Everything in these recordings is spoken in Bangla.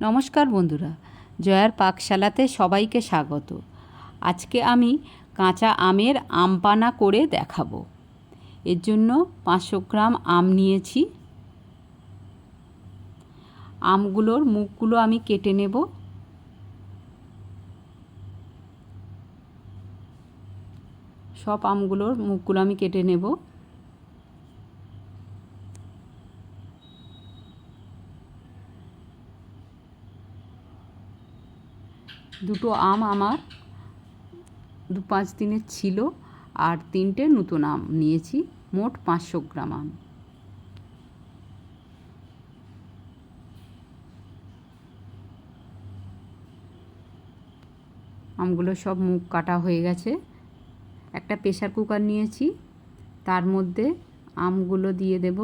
নমস্কার বন্ধুরা, জয়ার পাকশালাতে সবাইকে স্বাগত। আজকে আমি কাঁচা আমের আমপানা করে দেখাবো। এর জন্য পাঁচশো গ্রাম আম নিয়েছি। আমগুলোর মুখগুলো আমি কেটে নেব। সব আমগুলোর মুখগুলো আমি কেটে নেব। দুটো আম আমার। দু পাঁচ দিনের ছিল আর তিনটে নতুন আম নিয়েছি, মোট পাঁচশো গ্রাম আম। আমগুলো সব মুখ কাটা হয়ে গেছে। একটা প্রেশার কুকার নিয়েছি, তার মধ্যে আমগুলো দিয়ে দেব।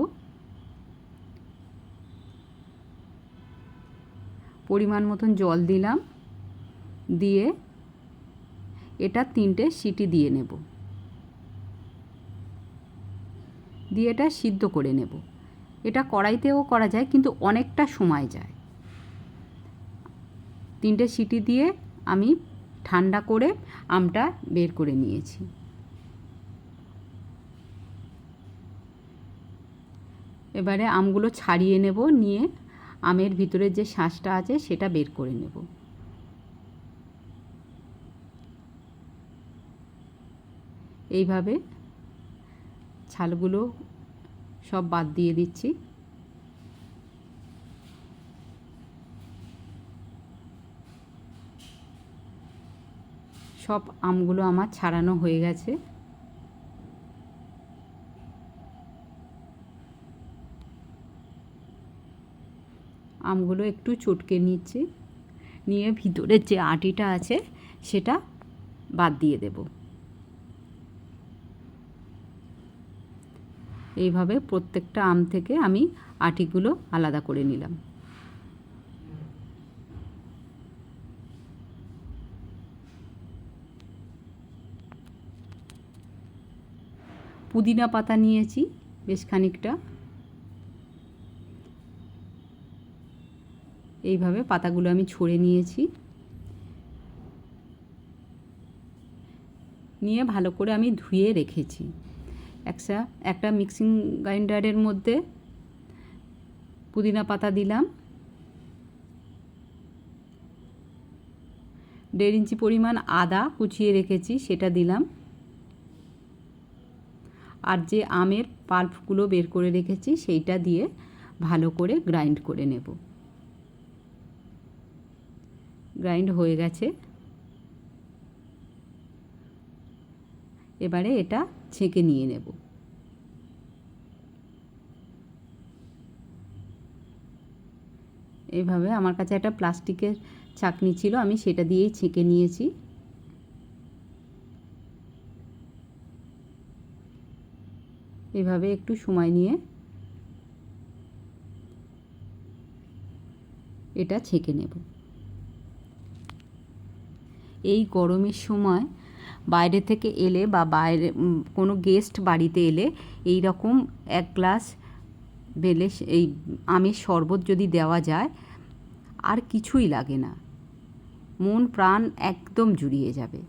পরিমাণ মতন জল দিলাম। দিয়ে এটা তিনটে সিটি দিয়ে নেব। দিয়ে এটা সিদ্ধ করে নেব। এটা কড়াইতেও করা যায়, কিন্তু অনেকটা সময় যায়। তিনটে সিটি দিয়ে আমি ঠান্ডা করে আমটা বের করে নিয়েছি। এবারে আমগুলো ছাড়িয়ে নেব, নিয়ে আমের ভিতরে যে শাঁসটা আছে সেটা বের করে নেব। এইভাবে ছালগুলো সব বাদ দিয়ে দিচ্ছি। সব আমগুলো আমার ছাড়ানো হয়ে গেছে। আমগুলো একটু চটকে নিচ্ছি। নিয়ে ভিতরের যে আটিটা আছে, সেটা বাদ দিয়ে দেব। এইভাবে প্রত্যেকটা আম থেকে আমি আটিগুলো আলাদা করে নিলাম। পুদিনা পাতা নিয়েছি বেশ খানিকটা। এইভাবে পাতাগুলো আমি ছড়ে নিয়েছি। নিয়ে ভালো করে আমি ধুয়ে রেখেছি। একটা একটা মিক্সিং গ্রাইন্ডারের মধ্যে পুদিনা পাতা দিলাম। দেড় ইঞ্চি পরিমাণ আদা কুচিয়ে রেখেছি, সেটা দিলাম। আর যে আমের পাল্পগুলো বের করে রেখেছি, সেইটা দিয়ে ভালো করে গ্রাইন্ড করে নেব। গ্রাইন্ড হয়ে গেছে। এবারে এটা ছেঁকে নিয়ে নেব। এভাবে আমার কাছে একটা প্লাস্টিকের চাকনি ছিল, আমি সেটা দিয়েই ছেঁকে নিয়েছি। এভাবে একটু সময় নিয়ে এটা ছেঁকে নেব। এই গরমের সময় বাইরে থেকে এলে বা বাইরে কোনো গেস্ট বাড়িতে এলে এই রকম এক গ্লাস বেলে এই আমের শরবত যদি দেওয়া যায়, আর কিছুই লাগে না। মন, প্রাণ একদম জুড়িয়ে যাবে।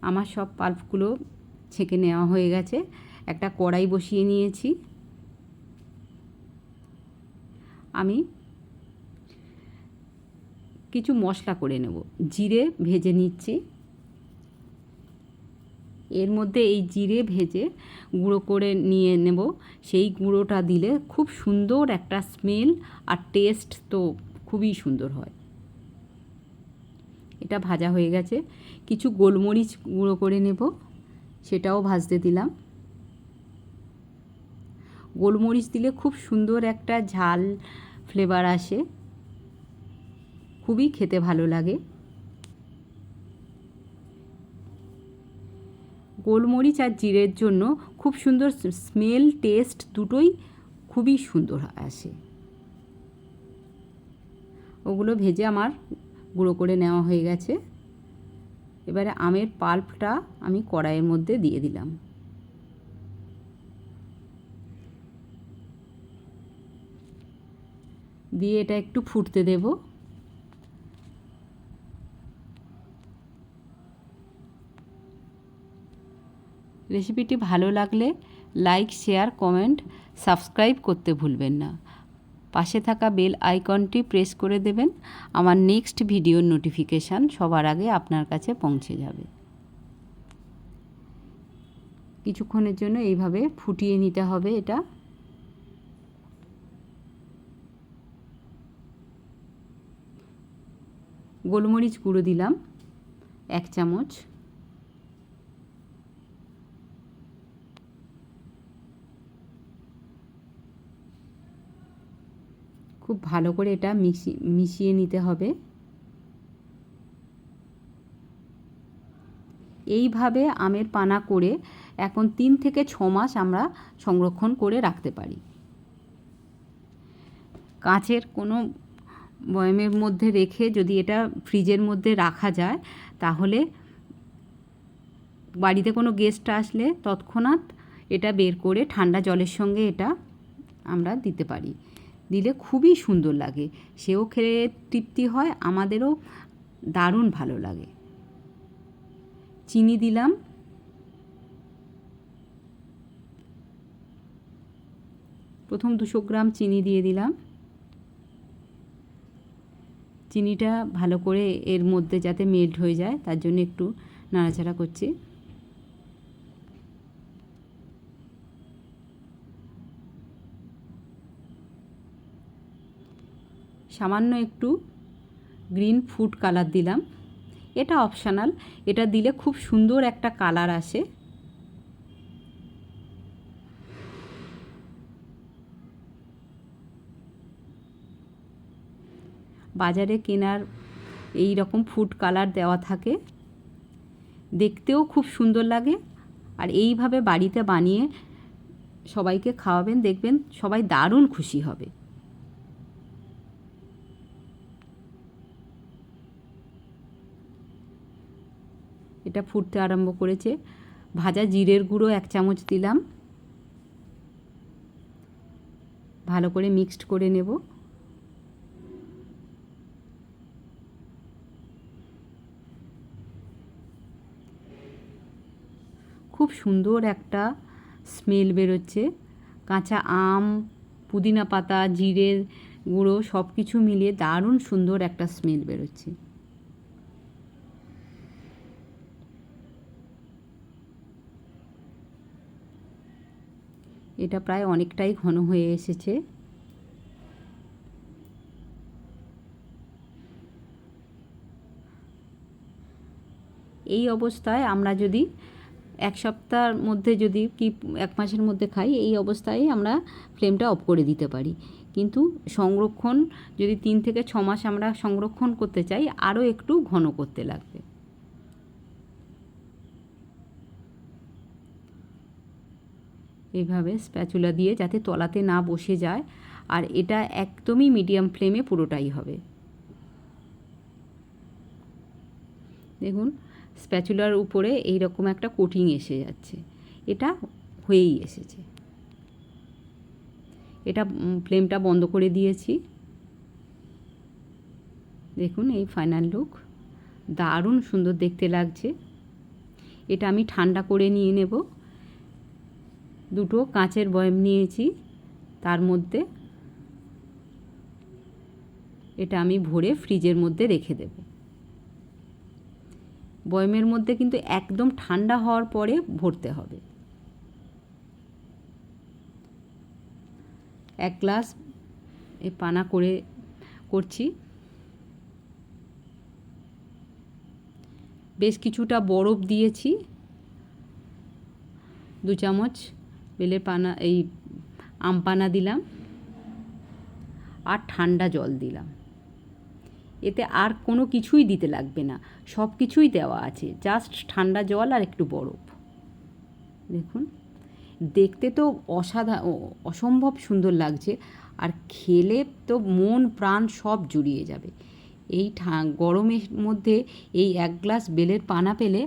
আমার সব পাল্পগুলো ছেঁকে নেওয়া হয়ে গেছে। একটা কড়াই বসিয়ে নিয়েছি। আমি কিছু মশলা করে নেব। জিরে ভেজে নিচ্ছি। এর মধ্যে এই জিরে ভেজে গুঁড়ো করে নিয়ে নেব। সেই গুঁড়োটা দিলে খুব সুন্দর একটা স্মেল আর টেস্ট তো খুবই সুন্দর হয়। এটা ভাজা হয়ে গেছে। কিছু গোলমরিচ গুঁড়ো করে নেব। সেটাও ভাজতে দিলাম। গোলমরিচ দিলে খুব সুন্দর একটা ঝাল, ফ্লেভার আসে। খুবই খেতে ভালো লাগে। গোলমরিচ আর জিরের জন্য খুব সুন্দর স্মেল, টেস্ট দুটোই খুবই সুন্দর আসে। ওগুলো ভেজে আমার গুঁড়ো করে নেওয়া হয়ে গেছে। এবারে আমের পাল্পটা আমি কড়াইয়ের মধ্যে দিয়ে দিলাম। দিয়ে এটা একটু ফুটতে দেব। রেসিপিটি ভালো লাগলে লাইক, শেয়ার, কমেন্ট, সাবস্ক্রাইব করতে ভুলবেন না। পাশে থাকা বেল আইকনটি প্রেস করে দেবেন। আমার নেক্সট ভিডিওর নোটিফিকেশান সবার আগে আপনার কাছে পৌঁছে যাবে। কিছুক্ষণের জন্য এইভাবে ফুটিয়ে নিতে হবে এটা। গোলমরিচ গুঁড়ো দিলাম, এক চামচ। খুব ভালো করে এটা মিশি, মিশিয়ে নিতে হবে। এইভাবে আমের পানা করে এখন তিন থেকে ছ মাস আমরা সংরক্ষণ করে রাখতে পারি। কাঁচের কোনো বয়মের মধ্যে রেখে যদি এটা ফ্রিজের মধ্যে রাখা যায়, তাহলে বাড়িতে কোনো গেস্ট আসলে তৎক্ষণাৎ এটা বের করে ঠান্ডা জলের সঙ্গে এটা আমরা দিতে পারি। দিলে খুবই সুন্দর লাগে। সেও খেয়ে তৃপ্তি হয়, আমাদেরও দারুণ ভালো লাগে। চিনি দিলাম। প্রথম দুশো গ্রাম চিনি দিয়ে দিলাম। চিনিটা ভালো করে এর মধ্যে যাতে মেল্ট হয়ে যায়, তার জন্য একটু নাড়াচাড়া করছি। সামান্য একটু গ্রিন ফুড কালার দিলাম। এটা অপশানাল, এটা দিলে খুব সুন্দর একটা কালার আসে। বাজারে কেনার এই রকম ফুড কালার দেওয়া থাকে। দেখতেও খুব সুন্দর লাগে। আর এইভাবে বাড়িতে বানিয়ে সবাইকে খাওয়াবেন, দেখবেন সবাই দারুণ খুশি হবে। এটা ফুটতে আরম্ভ করেছে। ভাজা জিরের গুঁড়ো এক চামচ দিলাম। ভালো করে মিক্সড করে নেব। খুব সুন্দর একটা স্মেল বেরোচ্ছে। কাঁচা আম, পুদিনা পাতা, জিরের গুঁড়ো সব কিছু মিলিয়ে দারুণ সুন্দর একটা স্মেল বেরোচ্ছে। এটা প্রায় অনেকটাই ঘন হয়ে এসেছে। এই অবস্থায় আমরা যদি এক সপ্তাহের মধ্যে যদি কি এক মাসের মধ্যে খাই, এই অবস্থায় আমরা ফ্লেমটা অফ করে দিতে পারি। কিন্তু সংরক্ষণ যদি তিন থেকে ছ মাস আমরা সংরক্ষণ করতে চাই, আরও একটু ঘন করতে লাগবে। এইভাবে স্প্যাচুলা দিয়ে যাতে তলাতে না বসে যায়। আর এটা একদমই মিডিয়াম ফ্লেমে পুরোটাই হবে। দেখুন স্প্যাচুলার উপরে এই রকম একটা কোটিং এসে যাচ্ছে। এটা হয়েই এসেছে। এটা ফ্লেমটা বন্ধ করে দিয়েছি। দেখুন, এই ফাইনাল লুক দারুণ সুন্দর দেখতে লাগছে। এটা আমি ঠান্ডা করে নিয়ে নেব। দুটো কাঁচের বয়ম নিয়েছি, তার মধ্যে এটা আমি ভরে ফ্রিজের মধ্যে রেখে দেব। বয়মের মধ্যে কিন্তু একদম ঠান্ডা হওয়ার পরে ভরতে হবে। এক গ্লাস এ পানা করে করছি। বেশ কিছুটা বরফ দিয়েছি। দু চামচ বেলের পানা, এই আম পানা দিলাম আর ঠান্ডা জল দিলাম। এতে আর কোনো কিছুই দিতে লাগবে না, সব কিছুই দেওয়া আছে জাস্ট ঠান্ডা জল আর একটু বরফ। দেখুন, দেখতে তো অসাধা অসম্ভব সুন্দর লাগছে, আর খেলে তো মন, প্রাণ সব জুড়িয়ে যাবে। এই ঠা, গরমের মধ্যে এই এক গ্লাস বেলের পানা পেলে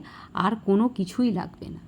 আর কোনো কিছুই লাগবে না।